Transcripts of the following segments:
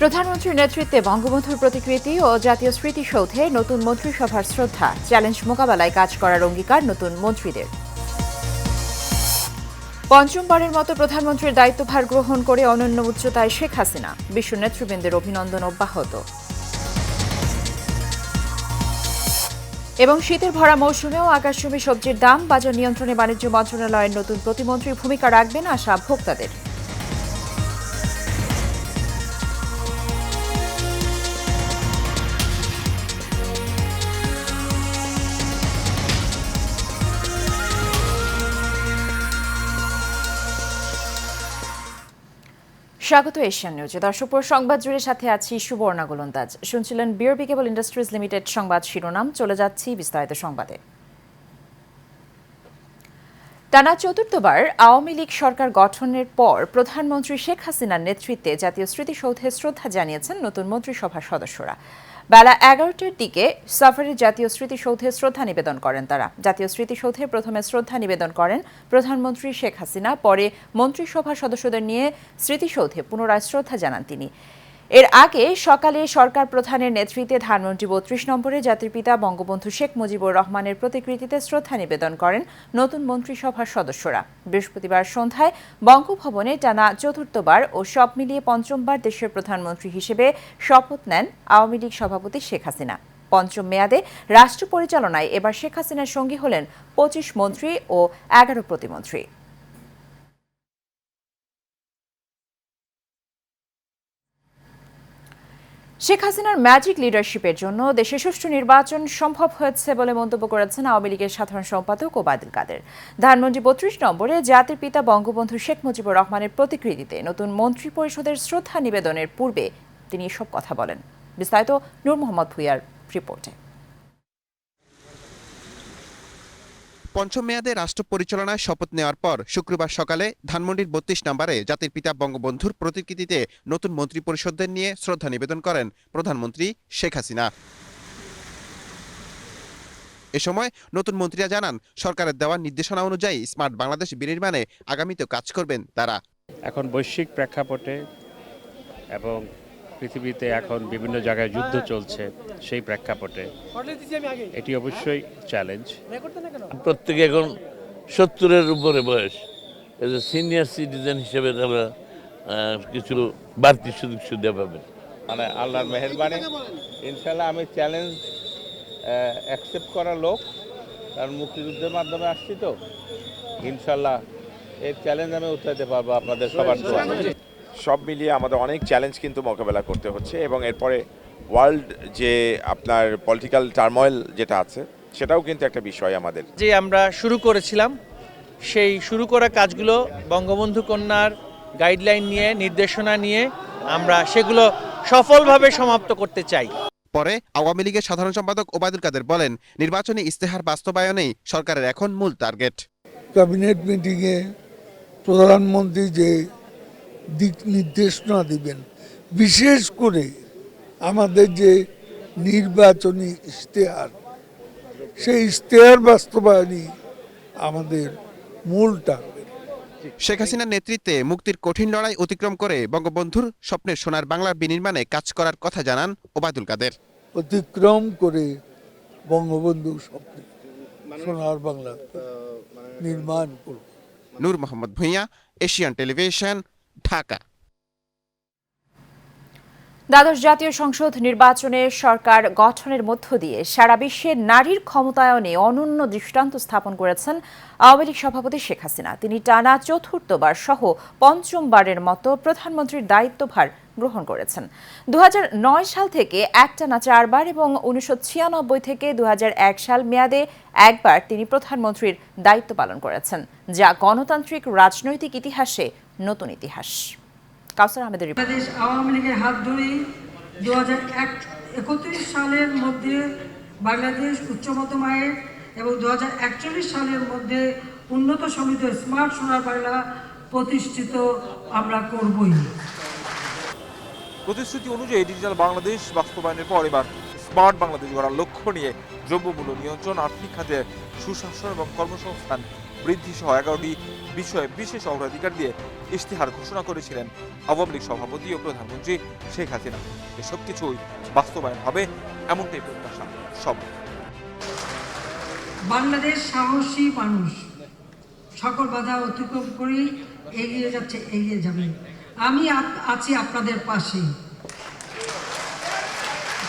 প্রধানমন্ত্রীর নেতৃত্বে বঙ্গবন্ধুর প্রতিকৃতি ও জাতীয় স্মৃতিসৌধে নতুন মন্ত্রিসভার শ্রদ্ধা। চ্যালেঞ্জ মোকাবেলায় কাজ করার অঙ্গীকার নতুন মন্ত্রীদের। পঞ্চমবারের মতো প্রধানমন্ত্রীর দায়িত্বভার গ্রহণ করে অনন্য উচ্চতায় শেখ হাসিনা। বিশ্ব নেতৃবৃন্দের অভিনন্দন অব্যাহত। এবং শীতের ভরা মৌসুমেও আকাশচুম্বী সবজির দাম, বাজার নিয়ন্ত্রণে বাণিজ্য মন্ত্রণালয়ের নতুন প্রতিমন্ত্রী ভূমিকা রাখবেন আশা ভোক্তাদের। স্বাগত এশিয়ান নিউজে দর্শক সংবাদ জুড়ে সাথে আছি সুবর্ণা গোলন্দাজ। শুনছিলেন বিআরবি কেবল ইন্ডাস্ট্রিজ লিমিটেড সংবাদ শিরোনাম। চলে যাচ্ছি বিস্তারিত সংবাদে। টানা চতুর্থবার আওয়ামী লীগ সরকার গঠনের পর প্রধানমন্ত্রী শেখ হাসিনার নেতৃত্বে জাতীয় স্মৃতিসৌধে শ্রদ্ধা জানিয়েছেন নতুন মন্ত্রিসভার সদস্যরা। বেলা এগারোটার দিকে সাফারি জাতীয় স্মৃতিসৌধে শ্রদ্ধা নিবেদন করেন তারা। জাতীয় স্মৃতিসৌধে প্রথমে শ্রদ্ধা নিবেদন করেন প্রধানমন্ত্রী শেখ হাসিনা, পরে মন্ত্রিসভার সদস্যদের নিয়ে স্মৃতিসৌধে পুনরায় শ্রদ্ধা জানান তিনি। এর আগে সকালে সরকার প্রধানের নেতৃত্বে ধানমন্ত্রী বত্রিশ নম্বরে জাতির পিতা বঙ্গবন্ধু শেখ মুজিবুর রহমানের প্রতিকৃতিতে শ্রদ্ধা নিবেদন করেন নতুন মন্ত্রিসভার সদস্যরা। বৃহস্পতিবার সন্ধ্যায় বঙ্গভবনে টানা চতুর্থবার ও সব মিলিয়ে পঞ্চমবার দেশের প্রধানমন্ত্রী হিসেবে শপথ নেন আওয়ামী লীগ সভাপতি শেখ হাসিনা। পঞ্চম মেয়াদে রাষ্ট্র পরিচালনায় এবার শেখ হাসিনার সঙ্গী হলেন পঁচিশ মন্ত্রী ও এগারো প্রতিমন্ত্রী। শেখ হাসিনার ম্যাজিক লিডারশিপের জন্য দেশে সুষ্ঠু নির্বাচন সম্ভব হয়েছে বলে মন্তব্য করেছেন আওয়ামী লীগের সাধারণ সম্পাদক ওবায়দুল কাদের। ধানমন্ডি বত্রিশ নম্বরে জাতির পিতা বঙ্গবন্ধু শেখ মুজিবুর রহমানের প্রতিকৃতিতে নতুন মন্ত্রী পরিষদের শ্রদ্ধা নিবেদনের পূর্বে তিনি এসব কথা বলেন। বিস্তারিত নূর মোহাম্মদ ভুইয়ার রিপোর্টে। পঞ্চম মেয়াদে রাষ্ট্র পরিচালনায় শপথ নেওয়ার পর শুক্রবার সকালে ধানমন্ডির বত্রিশ নম্বরে জাতির পিতা বঙ্গবন্ধুর প্রতিকৃতিতে নতুন মন্ত্রী পরিষদদের নিয়ে শ্রদ্ধা নিবেদন করেন প্রধানমন্ত্রী শেখ হাসিনা। এ সময় নতুন মন্ত্রীরা জানান, সরকারের দেওয়া নির্দেশনা অনুযায়ী স্মার্ট বাংলাদেশ বিনির্মাণে আগামীতেও কাজ করবেন তারা। এখন বৈশ্বিক প্রেক্ষাপটে এবং পৃথিবীতে এখন বিভিন্ন জায়গায় যুদ্ধ চলছে সেই প্রেক্ষাপটে। এটি অবশ্যই চ্যালেঞ্জ প্রত্যেকে এখন সত্তরের উপরে বয়স। এজ এ সিনিয়র সিটিজেন হিসেবে তারা কিছু বাড়তি সুযোগ সুবিধা পাবেন। মানে আল্লাহর মেহরবানি। ইনশাল্লাহ আমি চ্যালেঞ্জ অ্যাকসেপ্ট করা লোক কারণ মুক্তিযুদ্ধের মাধ্যমে আসছি তো। ইনশাল্লাহ এই চ্যালেঞ্জ আমি উঠাইতে পারব আপনাদের সবার দোয়া সব মিলিয়ে আমাদের অনেক চ্যালেঞ্জ কিন্তু মোকাবেলা করতে হচ্ছে এবং এরপরে ওয়ার্ল্ড যে আপনার পলিটিক্যাল টার্ময়েল যেটা আছে সেটাও কিন্তু একটা বিষয় আমাদের। যে আমরা শুরু করেছিলাম সেই শুরু করা কাজগুলো বঙ্গবন্ধু কন্যার গাইডলাইন নিয়ে নির্দেশনা নিয়ে আমরা সেগুলো সফলভাবে সমাপ্ত করতে চাই। পরে আওয়ামী লীগের সাধারণ সম্পাদক ওবায়দুল কাদের বলেন নির্বাচনী ইস্তেহার বাস্তবায়নেই সরকারের এখন মূল টার্গেট ক্যাবিনেট মিটিংয়ে প্রধানমন্ত্রী যে দিক নির্দেশনা দিবেন। বিশেষ করে আমাদের যে নির্বাচনী ইশতেহার সেই ইশতেহার বাস্তবায়নই আমাদের মূল টার্গেট শেখ হাসিনার নেতৃত্বে মুক্তির কঠিন লড়াই অতিক্রম করে বঙ্গবন্ধুর স্বপ্নের সোনার বাংলার বিনির্মাণে কাজ করার কথা জানান ওবায়দুল কাদের। অতিক্রম করে বঙ্গবন্ধু স্বপ্নে সোনার বাংলা নির্মাণ করব। Nur Mohammad Bhuiyan Asian Television Dhaka. দ্বাদশ জাতীয় সংসদ নির্বাচনে সরকার গঠনের মধ্য দিয়ে সারা বিশ্বে নারীর ক্ষমতায়নে অনন্য দৃষ্টান্ত স্থাপন করেছেন আওয়ামী লীগ সভাপতি শেখ হাসিনা। তিনি টানা চতুর্থবার সহ পঞ্চমবারের মতো প্রধানমন্ত্রীর দায়িত্বভার গ্রহণ করেছেন। দু হাজার নয় সাল থেকে একটানা চারবার এবং উনিশশো ছিয়ানব্বই থেকে দু হাজার এক সাল মেয়াদে একবার তিনি প্রধানমন্ত্রীর দায়িত্ব পালন করেছেন, যা গণতান্ত্রিক রাজনৈতিক ইতিহাসে নতুন ইতিহাস কাউসার আহমেদের রিপোর্ট। বাংলাদেশ আওয়ামী লীগের হাত ধরেই দু হাজার একত্রিশ সালের মধ্যে বাংলাদেশ উচ্চমধ্যম আয়ের এবং দু হাজার একচল্লিশ সালের মধ্যে উন্নত সমিত স্মার্ট সোনার বাংলা প্রতিষ্ঠিত আমরা করবই প্রতিশ্রুতি অনুযায়ী ডিজিটাল বাংলাদেশ বাস্তবায়নের পর এবার স্মার্ট বাংলাদেশ গড়ার লক্ষ্য নিয়ে দ্রব্যমূল্য নিয়ন্ত্রণ আর্থিক খাতে সুশাসন এবং কর্মসংস্থান বৃদ্ধি সহ এগারোটি বিষয়ে বিশেষ অগ্রাধিকার দিয়ে ইশতেহার ঘোষণা করেছিলেন আওয়ামী লীগ সভাপতি ও প্রধানমন্ত্রী শেখ হাসিনা। এসব কিছুই বাস্তবায়ন হবে এমনটাই প্রত্যাশা সব। বাংলাদেশ সাহসী মানুষ। সকল বাধা অতিক্রম করে এগিয়ে যাচ্ছে এগিয়ে যাবে। আমি আছি আপনাদের পাশে।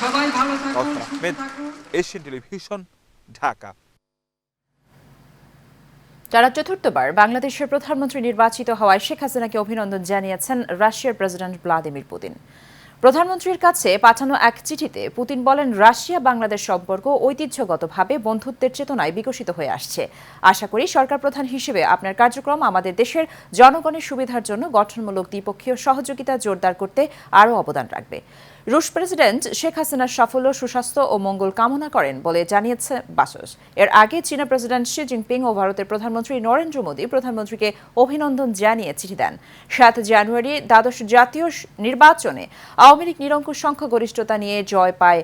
সবাই ভালো থাকুন সুস্থ থাকুন। Asian Television Dhaka. যারা চতুর্থবার বাংলাদেশের প্রধানমন্ত্রী নির্বাচিত হওয়ায় শেখ হাসিনাকে অভিনন্দন জানিয়েছেন রাশিয়ার প্রেসিডেন্ট ভ্লাদিমির পুতিন। প্রধানমন্ত্রীর কাছে পাঠানো এক চিঠিতে পুতিন বলেন, রাশিয়া, বাংলাদেশ সম্পর্ক ঐতিহ্যগতভাবে বন্ধুত্বের চেতনায় বিকশিত হয়ে আসছে। আশা করি সরকার প্রধান হিসেবে আপনার কার্যক্রম আমাদের দেশের জনগণের সুবিধার জন্য গঠনমূলক দ্বিপক্ষীয় সহযোগিতা জোরদার করতে আরও অবদান রাখবে। রুশ প্রেসিডেন্ট শেখ হাসিনার সাফল্য, সুস্বাস্থ্য ও মঙ্গল কামনা করেন বলে জানিয়েছে বাসস। এর আগে চীনা প্রেসিডেন্ট শি জিনপিং ও ভারতের প্রধানমন্ত্রী নরেন্দ্র মোদী প্রধানমন্ত্রীকে অভিনন্দন জানিয়ে চিঠি দেন। সাত জানুয়ারি দ্বাদশ জাতীয় নির্বাচনে আওয়ামী লীগ নিরঙ্কুশ সংখ্যাগরিষ্ঠতা নিয়ে জয় পায়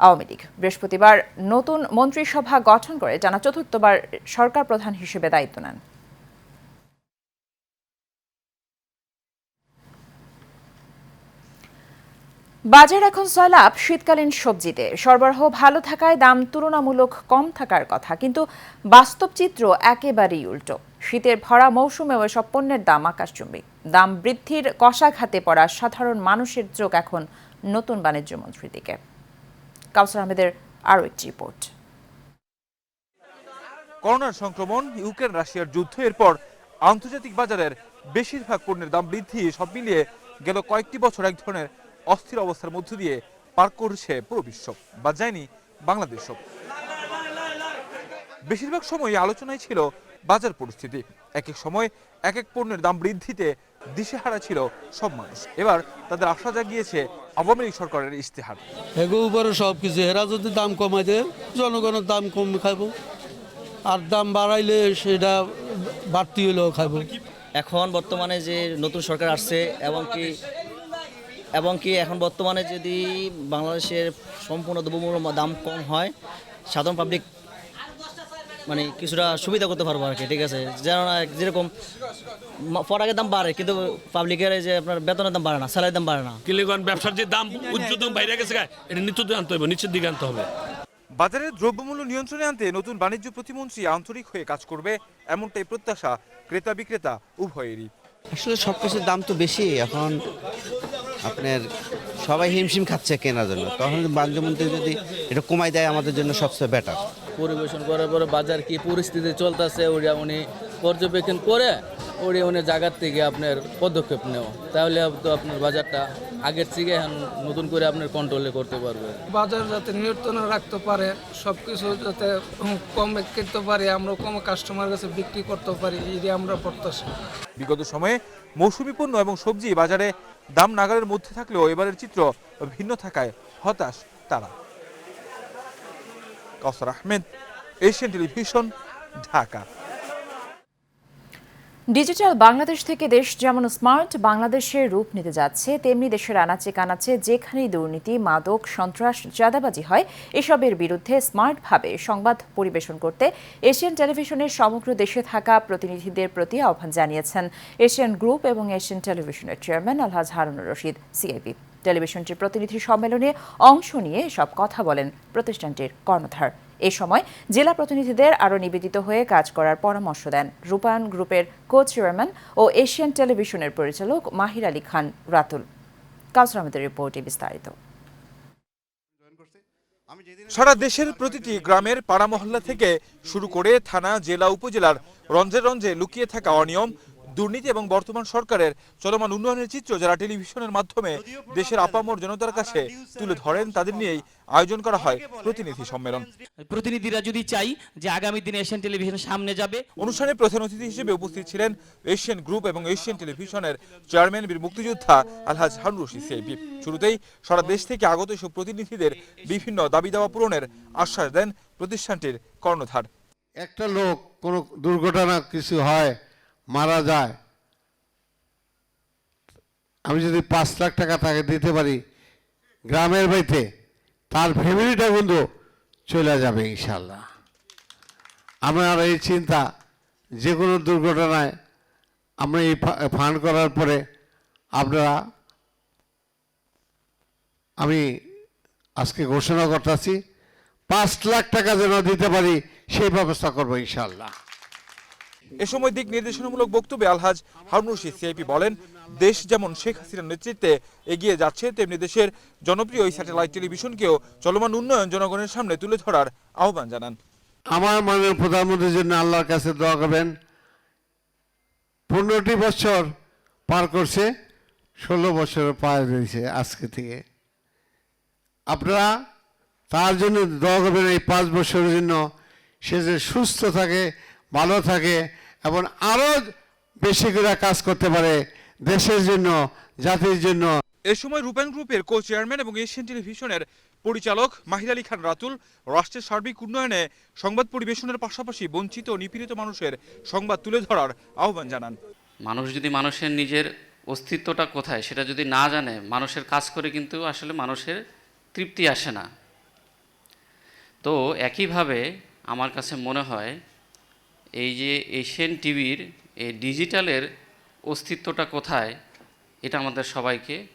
আওয়ামী লীগ। বৃহস্পতিবার নতুন মন্ত্রিসভা গঠন করে টানা চতুর্থবার সরকার প্রধান হিসেবে দায়িত্ব নেন। বাজার এখন সয়লাভ শীতকালীন সবজিতে সরবরাহ ভালো থাকায় দাম তুলনামূলক কম থাকার কথা, কিন্তু বাস্তব চিত্র একেবারেই উল্টো। শীতের ভরা মৌসুমেও এসব পণ্যের দাম আকাশচুম্বী। দাম বৃদ্ধির কষাঘাতে পড়া সাধারণ মানুষের চোখ এখন নতুন বাণিজ্য মন্ত্রীর দিকে। কাউসার আহমেদের আরও একটি রিপোর্ট। করোনার সংক্রমণ, ইউক্রেন, রাশিয়ার যুদ্ধ, এরপর আন্তর্জাতিক বাজারের বেশিরভাগ পণ্যের দাম বৃদ্ধি, সব মিলিয়ে গেল কয়েকটি বছর এক ধরনের অস্থির অবস্থার মধ্য দিয়ে পার করছে পুরো বিশ্ব বা যায়নি বাংলাদেশও বেশিরভাগ সময় আলোচনায় ছিল বাজার পরিস্থিতি। এক এক সময় এক এক পণ্যের দাম বৃদ্ধিতে দিশেহারা ছিল সব মানুষ। এবার তাদের আশা জাগিয়েছে আওয়ামী লীগ সরকারের ইশতেহার। এগো উপরে সব কিছু এরা যদি দাম কমাই দেয় জনগণের দাম কম খাইব। আর দাম বাড়াইলে সেটা বাড়তি হলেও খাইব। এখন বর্তমানে যে নতুন সরকার আসছে এবং কি এবং কি এখন বর্তমানে যদি বাংলাদেশের সম্পূর্ণ দ্রব্যমূল্য দাম কম হয় সাধারণ পাবলিক মানে কিছুটা সুবিধা করতে পারব আর কি ঠিক আছে? যেন যেরকম ফরাকের দাম বাড়ে কিন্তু পাবলিকের এই যে আপনার বেতনের দাম বাড়ে না স্যালারির দাম বাড়ে না। কিলোগ্রাম ব্যবসার যে দাম উচ্চতম বাইরে গেছে এটা নিত্য আনতে হবে নিচের দিকে আনতে হবে। বাজারের দ্রব্যমূল্য নিয়ন্ত্রণে আনতে নতুন বাণিজ্য প্রতিমন্ত্রী আন্তরিক হয়ে কাজ করবে এমনটাই প্রত্যাশা ক্রেতা বিক্রেতা উভয়েরই। আসলে সব কিছুর দাম তো বেশি এখন আপনার সবাই হিমশিম খাচ্ছে কেনার জন্য। তখন বাণিজ্যমন্ত্রী যদি এটা কমাই দেয় আমাদের জন্য সবচেয়ে বেটার পরিবেশন করার পরে বাজার কি পরিস্থিতি চলতেছে ওটা উনি পর্যবেক্ষণ করে ওটা উনি জায়গার থেকে আপনার পদক্ষেপ নেওয়া। তাহলে তো আপনার বাজারটা আগের থেকে এখন নতুন করে আপনার কন্ট্রোলে করতে পারবে। বাজার যাতে নিয়ন্ত্রণে রাখতে পারে সব কিছু যাতে কমে কিনতে পারি আমরা কম কাস্টমার কাছে বিক্রি করতে পারি এই আমরা প্রত্যাশা। বিগত সময়ে মৌসুমি পণ্য এবং সবজি বাজারে দাম নাগালের মধ্যে থাকলেও এবারের চিত্র ভিন্ন থাকায় হতাশ তারা। Kawsar Ahmed, Asian Television, Dhaka. Digital Bangladesh থেকে দেশ যেমন স্মার্ট, বাংলাদেশের রূপ নিতে যাচ্ছে, তেমনি দেশের আনাচে কানাচে যেখানেই দুর্নীতি, মাদক, সন্ত্রাস, চাঁদাবাজি হয়, এসবের বিরুদ্ধে স্মার্টভাবে সংবাদ পরিবেশন করতে এশিয়ান টেলিভিশনের সমগ্র দেশে থাকা প্রতিনিধিদের প্রতি আহ্বান জানিয়েছেন এশিয়ান গ্রুপ এবং এশিয়ান টেলিভিশনের চেয়ারম্যান আলহাজ হারুনুর রশিদ সিআইপি টেলিভিশনটির প্রতিনিধি সম্মেলনে অংশ নিয়ে সব কথা বলেন প্রতিষ্ঠানটির কর্ণধার। এ সময় জেলা প্রতিনিধিদের আরও নিবেদিত হয়ে কাজ করার পরামর্শ দেন রূপায়ণ গ্রুপের কো চেয়ারম্যান ও এশিয়ান টেলিভিশনের পরিচালক মাহির আলী খান রাতুল। রিপোর্টে বিস্তারিত। সারা দেশের প্রতিটি গ্রামের পাড়া মহল্লা থেকে শুরু করে থানা, জেলা, উপজেলার রঞ্জে রঞ্জে লুকিয়ে থাকা অনিয়ম, দুর্নীতি এবং বর্তমান সরকারের চলমান উন্নয়নের চিত্র যারা টেলিভিশনের মাধ্যমে দেশের আপামর জনতার কাছে তুলে ধরেন, তাদের নিয়েই আয়োজন করা হয়। প্রতিনিধি সম্মেলন। প্রতিনিধিরা যদি চাই যে আগামী দিনে এশিয়ান টেলিভিশন সামনে যাবে। অনুষ্ঠানে প্রধান অতিথি হিসেবে উপস্থিত ছিলেন এশিয়ান গ্রুপ এবং এশিয়ান টেলিভিশনের চেয়ারম্যান বীর মুক্তিযোদ্ধা আলহাজ হারুন রশিদ সিআইপি শুরুতেই সারা দেশ থেকে আগত এসব প্রতিনিধিদের বিভিন্ন দাবি দাওয়া পূরণের আশ্বাস দেন প্রতিষ্ঠানটির কর্ণধার। একটা লোক কোনো দুর্ঘটনা কিছু হয় মারা যায়। আমি যদি পাঁচ লাখ টাকা তাকে দিতে পারি গ্রামের বাড়িতে তার ফ্যামিলিটা কিন্তু চলে যাবে ইনশাল্লাহ। আমার এই চিন্তা যে কোনো দুর্ঘটনায় আমরা এই ফান্ড করার পরে আপনারা, আমি আজকে ঘোষণা করতেছি, পাঁচ লাখ টাকা যেন দিতে পারি সেই ব্যবস্থা করব ইনশাল্লাহ। এ সময় দিক নির্দেশনামূলক বক্তব্যে আলহাজ হারুন রশিদ, সিআইপি বলেন, দেশ যেমন শেখ হাসিনার নেতৃত্বে এগিয়ে যাচ্ছে, তেমনি দেশের জনপ্রিয় এই স্যাটেলাইট টেলিভিশনকেও চলমান উন্নয়ন জনগণের সামনে তুলে ধরার আহ্বান জানান। আমার মাননীয় প্রধানমন্ত্রীর জন্য আল্লাহর কাছে দোয়া করবেন। পনেরোটি বছর পার করছে, ষোলো বছর পার হয়েছে আজকে থেকে। আপনারা তার জন্য দোয়া করবেন এই পাঁচ বছরের জন্য সে যে সুস্থ থাকে ভালো থাকে এবং আরও বেশি করে কাজ করতে পারে দেশের জন্য জাতির জন্য। এ সময় রূপায়ণ গ্রুপের কো চেয়ারম্যান এবং এশিয়ান টেলিভিশনের পরিচালক মাহির আলী খান রাতুল রাষ্ট্রের সার্বিক উন্নয়নে সংবাদ পরিবেশনের পাশাপাশি বঞ্চিত ও নিপীড়িত মানুষের সংবাদ তুলে ধরার আহ্বান জানান। মানুষ যদি মানুষের নিজের অস্তিত্বটা কোথায় সেটা যদি না জানে মানুষের কাজ করে কিন্তু আসলে মানুষের তৃপ্তি আসে না। তো একইভাবে আমার কাছে মনে হয় এই যে এশিয়ান টিভির এই ডিজিটালের অস্তিত্বটা কোথায় এটা আমাদের সবাইকে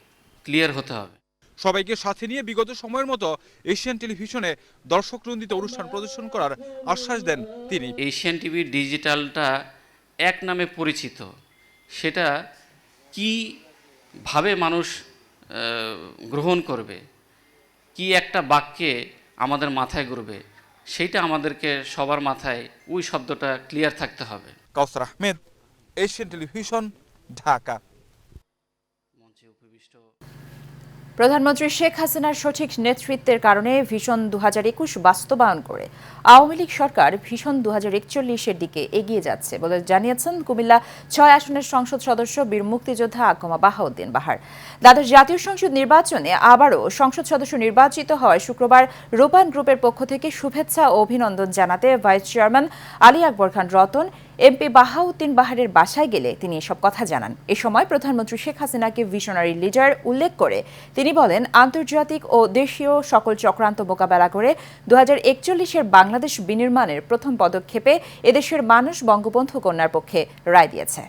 ক্লিয়ার হতে হবে। সবাইকে সাথে নিয়ে বিগত সময়ের মতো এশিয়ান টেলিভিশনে দর্শক রঞ্জিত অনুষ্ঠান প্রদর্শন করার আশ্বাস দেন তিনি। এশিয়ান টিভির ডিজিটালটা এক নামে পরিচিত। সেটা কীভাবে মানুষ গ্রহণ করবে কি একটা বাক্যে আমাদের মাথায় ঘুরবে সেইটা আমাদেরকে সবার মাথায় ওই শব্দটা ক্লিয়ার থাকতে হবে। Kawsar Ahmed Asian Television Dhaka. প্রধানমন্ত্রী শেখ হাসিনার সঠিক নেতৃত্বের কারণে ভীষণ দু একুশ বাস্তবায়ন করে আওয়ামী লীগ সরকার ভীষণ দু একচল্লিশের দিকে এগিয়ে যাচ্ছে বলে জানিয়েছেন কুমিল্লা ছয় আসনের সংসদ সদস্য বীর মুক্তিযোদ্ধা আকমা বাহাউদ্দিন বাহার। দ্বাদশ জাতীয় সংসদ নির্বাচনে আবারও সংসদ সদস্য নির্বাচিত হওয়ায় শুক্রবার রূপায়ণ গ্রুপের পক্ষ থেকে শুভেচ্ছা ও অভিনন্দন জানাতে vice chairman Ali Akbar Khan Ratan MP Bahauddin বাহারের বাসায় গেলে তিনি এসব কথা জানান। এ সময় প্রধানমন্ত্রী শেখ হাসিনাকে ভিশনারি লিডার উল্লেখ করে তিনি বলেন, আন্তর্জাতিক ও দেশীয় সকল চক্রান্ত মোকাবেলা করে দু একচল্লিশের বাংলাদেশ বিনির্মাণের প্রথম পদক্ষেপে এদেশের মানুষ বঙ্গবন্ধু কন্যার পক্ষে রায় দিয়েছে।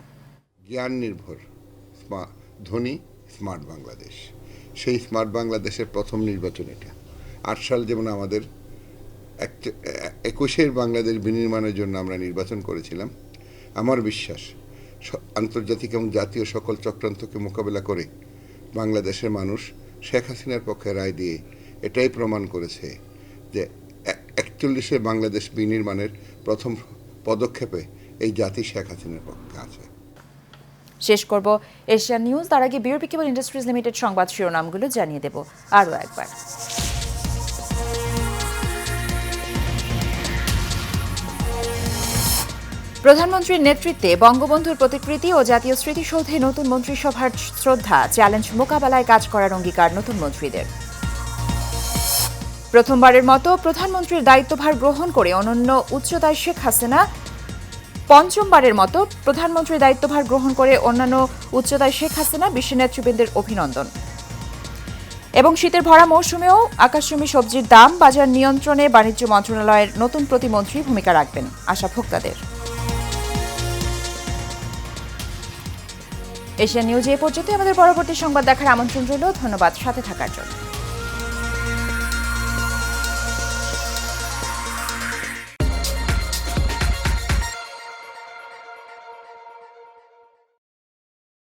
জ্ঞান নির্ভর ধনী, স্মার্ট বাংলাদেশ। সেই স্মার্ট বাংলাদেশের প্রথম নির্বাচন এটা। আট সাল যেমন আমাদের একুশের বাংলাদেশ বিনির্মাণের জন্য আমরা নির্বাচন করেছিলাম। আমার বিশ্বাস আন্তর্জাতিক এবং জাতীয় সকল চক্রান্তকে মোকাবেলা করে বাংলাদেশের মানুষ শেখ হাসিনার পক্ষে রায় দিয়ে এটাই প্রমাণ করেছে যে একচল্লিশে বাংলাদেশ বিনির্মাণের প্রথম পদক্ষেপে এই জাতি শেখ হাসিনার পক্ষে আছে। শেষ করব এশিয়ান নিউজ। তার আগে বিউরো কেবল ইন্ডাস্ট্রিজ লিমিটেড সংবাদ শিরোনামগুলো জানিয়ে দেব আরও একবার। প্রধানমন্ত্রীর নেতৃত্বে বঙ্গবন্ধুর প্রতিকৃতি ও জাতীয় স্মৃতিসৌধে নতুন মন্ত্রিসভার শ্রদ্ধা, চ্যালেঞ্জ মোকাবেলায় কাজ করার অঙ্গীকার নতুন মন্ত্রীদের। প্রথমবারের মতো প্রধানমন্ত্রীর দায়িত্বভার গ্রহণ করে অনন্য উচ্চতায় শেখ হাসিনা। পঞ্চমবারের মতো প্রধানমন্ত্রীর দায়িত্বভার গ্রহণ করে অন্যান্য উচ্চতায় শেখ হাসিনা, বিশ্ব নেতৃবৃন্দের অভিনন্দন। এবং শীতের ভরা মৌসুমেও আকাশচুম্বী সবজির দাম বাজার নিয়ন্ত্রণে বাণিজ্য মন্ত্রণালয়ের নতুন প্রতিমন্ত্রী ভূমিকা রাখবেন, আশা ভোক্তাদের। এশিয়া নিউজ এ পর্যন্ত আমাদের পরবর্তী সংবাদ দেখার আমন্ত্রণ রইল। ধন্যবাদ। সাথে থাকার জন্য।